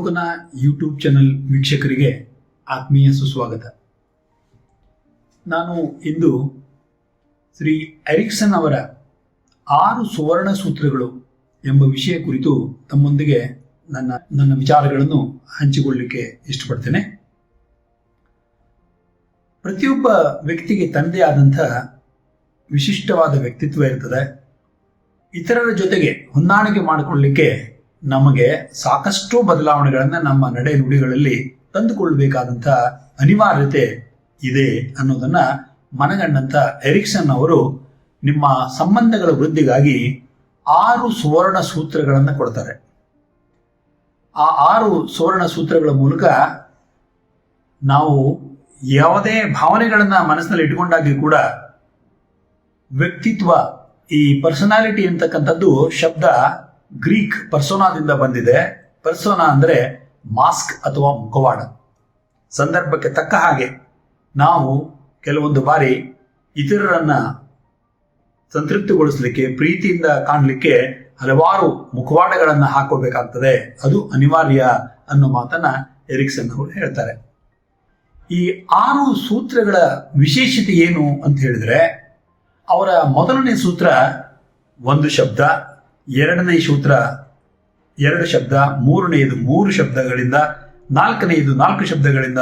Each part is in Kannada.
ಅವಲೋಕನ ಯೂಟ್ಯೂಬ್ ಚಾನೆಲ್ ವೀಕ್ಷಕರಿಗೆ ಆತ್ಮೀಯ ಸುಸ್ವಾಗತ. ನಾನು ಇಂದು ಶ್ರೀ ಎರಿಕ್ಸನ್ ಅವರ ಆರು ಸುವರ್ಣ ಸೂತ್ರಗಳು ಎಂಬ ವಿಷಯ ಕುರಿತು ತಮ್ಮೊಂದಿಗೆ ನನ್ನ ನನ್ನ ವಿಚಾರಗಳನ್ನು ಹಂಚಿಕೊಳ್ಳಲಿಕ್ಕೆ ಇಷ್ಟಪಡ್ತೇನೆ. ಪ್ರತಿಯೊಬ್ಬ ವ್ಯಕ್ತಿಗೆ ತನ್ನದೇ ಆದಂಥ ವಿಶಿಷ್ಟವಾದ ವ್ಯಕ್ತಿತ್ವ ಇರ್ತದೆ. ಇತರರ ಜೊತೆಗೆ ಹೊಂದಾಣಿಕೆ ಮಾಡಿಕೊಳ್ಳಲಿಕ್ಕೆ ನಮಗೆ ಸಾಕಷ್ಟು ಬದಲಾವಣೆಗಳನ್ನು ನಮ್ಮ ನಡೆ ನುಡಿಗಳಲ್ಲಿ ತಂದುಕೊಳ್ಳಬೇಕಾದಂಥ ಅನಿವಾರ್ಯತೆ ಇದೆ ಅನ್ನೋದನ್ನ ಮನಗಂಡಂತ ಎರಿಕ್ಸನ್ ಅವರು ನಿಮ್ಮ ಸಂಬಂಧಗಳ ವೃದ್ಧಿಗಾಗಿ ಆರು ಸುವರ್ಣ ಸೂತ್ರಗಳನ್ನು ಕೊಡ್ತಾರೆ. ಆ ಆರು ಸುವರ್ಣ ಸೂತ್ರಗಳ ಮೂಲಕ ನಾವು ಯಾವುದೇ ಭಾವನೆಗಳನ್ನು ಮನಸ್ಸಿನಲ್ಲಿ ಇಟ್ಕೊಂಡಾಗಿ ಕೂಡ ವ್ಯಕ್ತಿತ್ವ ಈ ಪರ್ಸನಾಲಿಟಿ ಅಂತಕ್ಕಂಥದ್ದು ಶಬ್ದ ಗ್ರೀಕ್ ಪರ್ಸೋನಾದಿಂದ ಬಂದಿದೆ. ಪರ್ಸೋನಾ ಅಂದರೆ ಮಾಸ್ಕ್ ಅಥವಾ ಮುಖವಾಡ. ಸಂದರ್ಭಕ್ಕೆ ತಕ್ಕ ಹಾಗೆ ನಾವು ಕೆಲವೊಂದು ಬಾರಿ ಇತರರನ್ನ ಸಂತೃಪ್ತಿಗೊಳಿಸಲಿಕ್ಕೆ, ಪ್ರೀತಿಯಿಂದ ಕಾಣಲಿಕ್ಕೆ ಹಲವಾರು ಮುಖವಾಡಗಳನ್ನು ಹಾಕೋಬೇಕಾಗ್ತದೆ ಅದು ಅನಿವಾರ್ಯ ಅನ್ನೋ ಮಾತನ್ನ ಎರಿಕ್ಸನ್ ಅವರು ಹೇಳ್ತಾರೆ. ಈ ಆರು ಸೂತ್ರಗಳ ವಿಶೇಷತೆ ಏನು ಅಂತ ಹೇಳಿದ್ರೆ, ಅವರ ಮೊದಲನೇ ಸೂತ್ರ ಒಂದು ಶಬ್ದ ಎರಡನೇ ಸೂತ್ರ, ಎರಡು ಶಬ್ದ, ಮೂರನೆಯದು ಮೂರು ಶಬ್ದಗಳಿಂದ, ನಾಲ್ಕನೆಯದು ನಾಲ್ಕು ಶಬ್ದಗಳಿಂದ,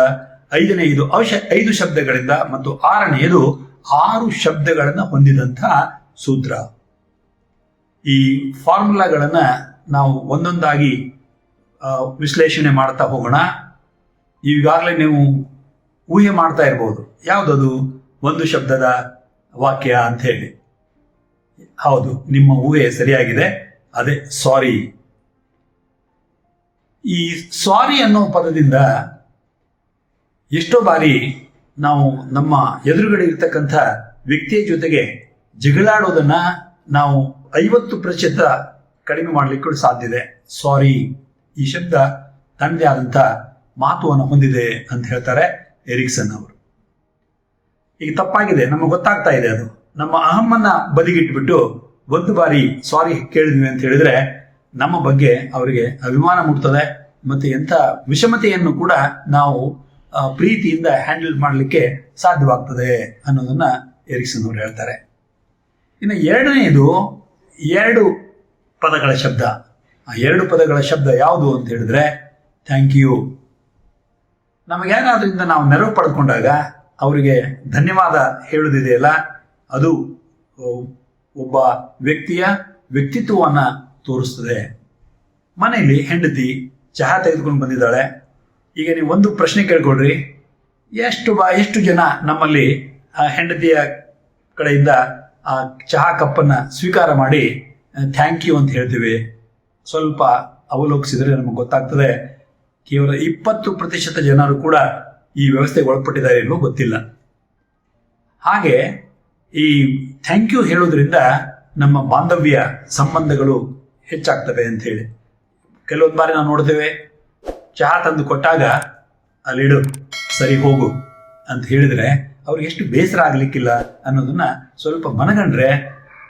ಐದನೆಯದು ಅವಶ, ಐದು ಶಬ್ದಗಳಿಂದ ಮತ್ತು ಆರನೆಯದು ಆರು ಶಬ್ದಗಳನ್ನು ಹೊಂದಿದಂಥ ಸೂತ್ರ. ಈ ಫಾರ್ಮುಲಾಗಳನ್ನು ನಾವು ಒಂದೊಂದಾಗಿ ವಿಶ್ಲೇಷಣೆ ಮಾಡ್ತಾ ಹೋಗೋಣ. ಈಗಾಗಲೇ ನೀವು ಊಹೆ ಮಾಡ್ತಾ ಇರ್ಬೋದು. ಯಾವುದದು? ಒಂದು ಶಬ್ದದ ವಾಕ್ಯ ಅಂತ ಹೇಳಿ. ಹೌದು, ನಿಮ್ಮ ಊಹೆ ಸರಿಯಾಗಿದೆ. ಅದೇ ಸಾರಿ ಈ ಸಾರಿ ಅನ್ನೋ ಪದದಿಂದ ಎಷ್ಟೋ ಬಾರಿ ನಾವು ನಮ್ಮ ಎದುರುಗಡೆ ಇರ್ತಕ್ಕಂಥ ವ್ಯಕ್ತಿಯ ಜೊತೆಗೆ ಜಗಳಾಡೋದನ್ನ ನಾವು ಐವತ್ತು ಪ್ರತಿಶತ ಕಡಿಮೆ ಮಾಡಲಿಕ್ಕೆ ಸಾಧ್ಯ ಇದೆ. ಸಾರಿ ಈ ಶಬ್ದ ತನ್ನದೇ ಆದಂಥ ಮಹತ್ವವನ್ನು ಹೊಂದಿದೆ ಅಂತ ಹೇಳ್ತಾರೆ ಎರಿಕ್ಸನ್ ಅವರು. ಈಗ ತಪ್ಪಾಗಿದೆ, ನಮಗೆ ಗೊತ್ತಾಗ್ತಾ ಇದೆ ಅದು. ನಮ್ಮ ಅಹಮ್ಮನ್ನ ಬದಿಗಿಟ್ಬಿಟ್ಟು ಒಂದು ಬಾರಿ ಸಾರಿ ಕೇಳಿದ್ವಿ ಅಂತ ಹೇಳಿದ್ರೆ ನಮ್ಮ ಬಗ್ಗೆ ಅವರಿಗೆ ಅಭಿಮಾನ ಮುಟ್ತದೆ ಮತ್ತೆ ಎಂಥ ವಿಷಮತೆಯನ್ನು ಕೂಡ ನಾವು ಪ್ರೀತಿಯಿಂದ ಹ್ಯಾಂಡಲ್ ಮಾಡಲಿಕ್ಕೆ ಸಾಧ್ಯವಾಗ್ತದೆ ಅನ್ನೋದನ್ನ ಎರಿಕ್ಸನ್ ಅವರು ಹೇಳ್ತಾರೆ. ಇನ್ನು ಎರಡನೆಯದು ಎರಡು ಪದಗಳ ಶಬ್ದ. ಆ ಎರಡು ಪದಗಳ ಶಬ್ದ ಯಾವುದು ಅಂತ ಹೇಳಿದ್ರೆ ಥ್ಯಾಂಕ್ ಯು ನಮಗೇನಾದ್ರಿಂದ ನಾವು ನೆರವು ಪಡ್ಕೊಂಡಾಗ ಅವರಿಗೆ ಧನ್ಯವಾದ ಹೇಳುವುದಿದೆಯಲ್ಲ ಅದು ಒಬ್ಬ ವ್ಯಕ್ತಿಯ ವ್ಯಕ್ತಿತ್ವವನ್ನು ತೋರಿಸ್ತದೆ. ಮನೆಯಲ್ಲಿ ಹೆಂಡತಿ ಚಹಾ ತೆಗೆದುಕೊಂಡು ಬಂದಿದ್ದಾಳೆ. ಈಗ ನೀವು ಒಂದು ಪ್ರಶ್ನೆ ಕೇಳ್ಕೊಳ್ರಿ. ಎಷ್ಟು ಬಾ, ಎಷ್ಟು ಜನ ನಮ್ಮಲ್ಲಿ, ಆ, ಹೆಂಡತಿಯ ಕಡೆಯಿಂದ, ಆ, ಚಹಾ ಕಪ್ಪನ್ನು ಸ್ವೀಕಾರ ಮಾಡಿ ಥ್ಯಾಂಕ್ ಯು ಅಂತ ಹೇಳ್ತೀವಿ. ಸ್ವಲ್ಪ ಅವಲೋಕಿಸಿದರೆ ನಮಗೆ ಗೊತ್ತಾಗ್ತದೆ. ಕೇವಲ ಇಪ್ಪತ್ತು ಪ್ರತಿಶತ ಜನರು ಕೂಡ ಈ ವ್ಯವಸ್ಥೆಗೆ ಒಳಪಟ್ಟಿದ್ದಾರೆ ಎನ್ನುವ ಗೊತ್ತಿಲ್ಲ. ಹಾಗೆ ಈ ಥ್ಯಾಂಕ್ ಯು ಹೇಳೋದ್ರಿಂದ ನಮ್ಮ ಬಾಂಧವ್ಯ ಸಂಬಂಧಗಳು ಹೆಚ್ಚಾಗ್ತವೆ ಅಂತ ಹೇಳಿ. ಕೆಲವೊಂದು ಬಾರಿ ನಾವು ನೋಡ್ತೇವೆ, ಚಹಾ ತಂದು ಕೊಟ್ಟಾಗ ಅಲ್ಲಿಡು ಸರಿ ಹೋಗು ಅಂತ ಹೇಳಿದ್ರೆ ಅವ್ರಿಗೆ ಎಷ್ಟು ಬೇಸರ ಆಗ್ಲಿಕ್ಕಿಲ್ಲ ಅನ್ನೋದನ್ನ ಸ್ವಲ್ಪ ಮನಗಂಡ್ರೆ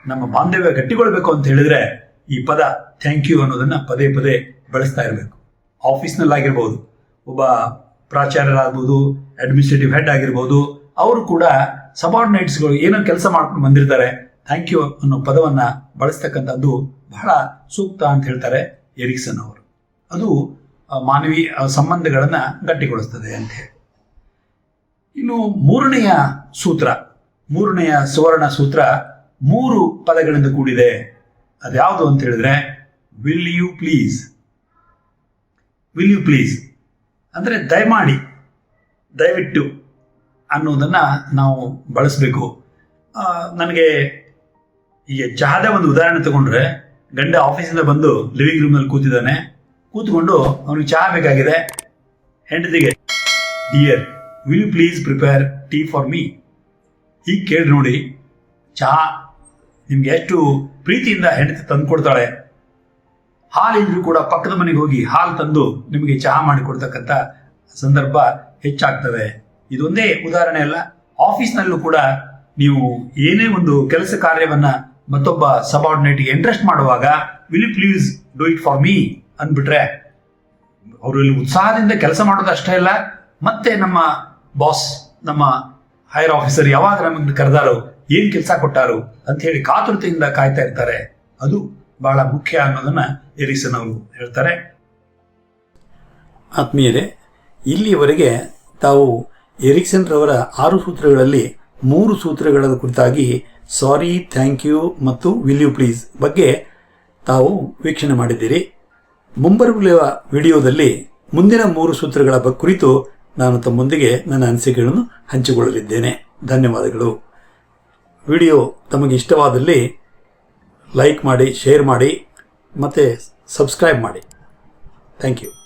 ನಮ್ಮ ಬಾಂಧವ್ಯ ಗಟ್ಟಿಗೊಳ್ಬೇಕು ಅಂತ ಹೇಳಿದ್ರೆ ಈ ಪದ ಥ್ಯಾಂಕ್ ಯು ಅನ್ನೋದನ್ನ ಪದೇ ಪದೇ ಬಳಸ್ತಾ ಇರಬೇಕು. ಆಫೀಸ್ನಲ್ಲಾಗಿರ್ಬೋದು ಒಬ್ಬ ಪ್ರಾಚಾರ್ಯರಾಗ್ಬೋದು ಅಡ್ಮಿನಿಸ್ಟ್ರೇಟಿವ್ ಹೆಡ್ ಆಗಿರ್ಬೋದು ಅವರು ಕೂಡ ಸಬಾರ್ಡಿನೇಟ್ಸ್ಗಳು ಏನೋ ಕೆಲಸ ಮಾಡ್ಕೊಂಡು ಬಂದಿರ್ತಾರೆ. ಥ್ಯಾಂಕ್ ಯು ಅನ್ನೋ ಪದವನ್ನ ಬಳಸ್ತಕ್ಕಂಥದ್ದು ಬಹಳ ಸೂಕ್ತ ಅಂತ ಹೇಳ್ತಾರೆ ಎರಿಕ್ಸನ್ ಅವರು. ಅದು ಮಾನವೀಯ ಸಂಬಂಧಗಳನ್ನು ಗಟ್ಟಿಗೊಳಿಸ್ತದೆ ಅಂತ ಹೇಳಿ. ಇನ್ನು ಮೂರನೆಯ ಸೂತ್ರ, ಮೂರನೆಯ ಸುವರ್ಣ ಸೂತ್ರ ಮೂರು ಪದಗಳಿಂದ ಕೂಡಿದೆ. ಅದ್ಯಾವುದು ಅಂತ ಹೇಳಿದ್ರೆ will you please will you please ಅಂದರೆ, ದಯಮಾಡಿ, ದಯವಿಟ್ಟು ಅನ್ನೋದನ್ನ ನಾವು ಬಳಸಬೇಕು. ನನಗೆ ಈಗ ಚಹಾದ ಒಂದು ಉದಾಹರಣೆ ತಗೊಂಡ್ರೆ, ಗಂಡ ಆಫೀಸಿಂದ ಬಂದು ಲಿವಿಂಗ್ ರೂಮ್ನಲ್ಲಿ ಕೂತಿದ್ದಾನೆ. ಕೂತ್ಕೊಂಡು ಅವನಿಗೆ ಚಹಾ ಬೇಕಾಗಿದೆ. ಹೆಂಡತಿಗೆ dear will you please prepare tea for me ಹೀಗೆ ಕೇಳಿ ನೋಡಿ, ಚಹಾ ನಿಮ್ಗೆ ಎಷ್ಟು ಪ್ರೀತಿಯಿಂದ ಹೆಂಡತಿ ತಂದು ಕೊಡ್ತಾಳೆ ಹಾಲಿದ್ರು ಕೂಡ ಪಕ್ಕದ ಮನೆಗೆ ಹೋಗಿ ಹಾಲು ತಂದು ನಿಮಗೆ ಚಹಾ ಮಾಡಿ ಕೊಡ್ತಕ್ಕಂಥ ಸಂದರ್ಭ ಹೆಚ್ಚಾಗ್ತವೆ. ಇದೊಂದೇ ಉದಾಹರಣೆ ಅಲ್ಲ, ಆಫೀಸ್ನಲ್ಲೂ ಕೂಡ ನೀವು ಏನೇ ಒಂದು ಕೆಲಸ ಕಾರ್ಯವನ್ನ ಮತ್ತೊಬ್ಬ ಸಬಾರ್ಡಿನೇಟ್ಗೆ ಇಂಟ್ರೆಸ್ಟ್ ಮಾಡುವಾಗ will you please do it for me ಅಂದ್ಬಿಟ್ರೆ, ಅವರು ಇಲ್ಲಿ ಉತ್ಸಾಹದಿಂದ ಕೆಲಸ ಮಾಡೋದು ಅಷ್ಟೇ ಅಲ್ಲ, ಮತ್ತೆ ನಮ್ಮ ಬಾಸ್ ನಮ್ಮ ಹೈಯರ್ ಆಫೀಸರ್ ಯಾವಾಗ ನಮಗೆ ಕರೆದಾರೋ, ಏನ್ ಕೆಲಸ ಕೊಟ್ಟಾರು ಅಂತ ಹೇಳಿ ಕಾತುರತೆಯಿಂದ ಕಾಯ್ತಾ ಇರ್ತಾರೆ. ಅದು ಬಹಳ ಮುಖ್ಯ ಅನ್ನೋದನ್ನ ಎರಿಸನ್ ಅವರು ಹೇಳ್ತಾರೆ. ಆತ್ಮೀಯರೇ ಇಲ್ಲಿವರೆಗೆ ತಾವು ಎರಿಕ್ಸನ್ ರವರ ಆರು ಸೂತ್ರಗಳಲ್ಲಿ ಮೂರು ಸೂತ್ರಗಳ ಕುರಿತಾಗಿ ಸಾರಿ, ಥ್ಯಾಂಕ್ ಯು ಮತ್ತು ವಿಲ್ ಯು ಪ್ಲೀಸ್ ಬಗ್ಗೆ ತಾವು ವೀಕ್ಷಣೆ ಮಾಡಿದ್ದೀರಿ. ಮುಂಬರುವ ವಿಡಿಯೋದಲ್ಲಿ ಮುಂದಿನ ಮೂರು ಸೂತ್ರಗಳ ಕುರಿತು ನಾನು ತಮ್ಮೊಂದಿಗೆ ನನ್ನ ಅನಿಸಿಕೆಗಳನ್ನು ಹಂಚಿಕೊಳ್ಳಲಿದ್ದೇನೆ. ಧನ್ಯವಾದಗಳು. ವಿಡಿಯೋ ತಮಗೆ ಇಷ್ಟವಾದಲ್ಲಿ ಲೈಕ್ ಮಾಡಿ, ಶೇರ್ ಮಾಡಿ ಮತ್ತು ಸಬ್ಸ್ಕ್ರೈಬ್ ಮಾಡಿ. Thank you.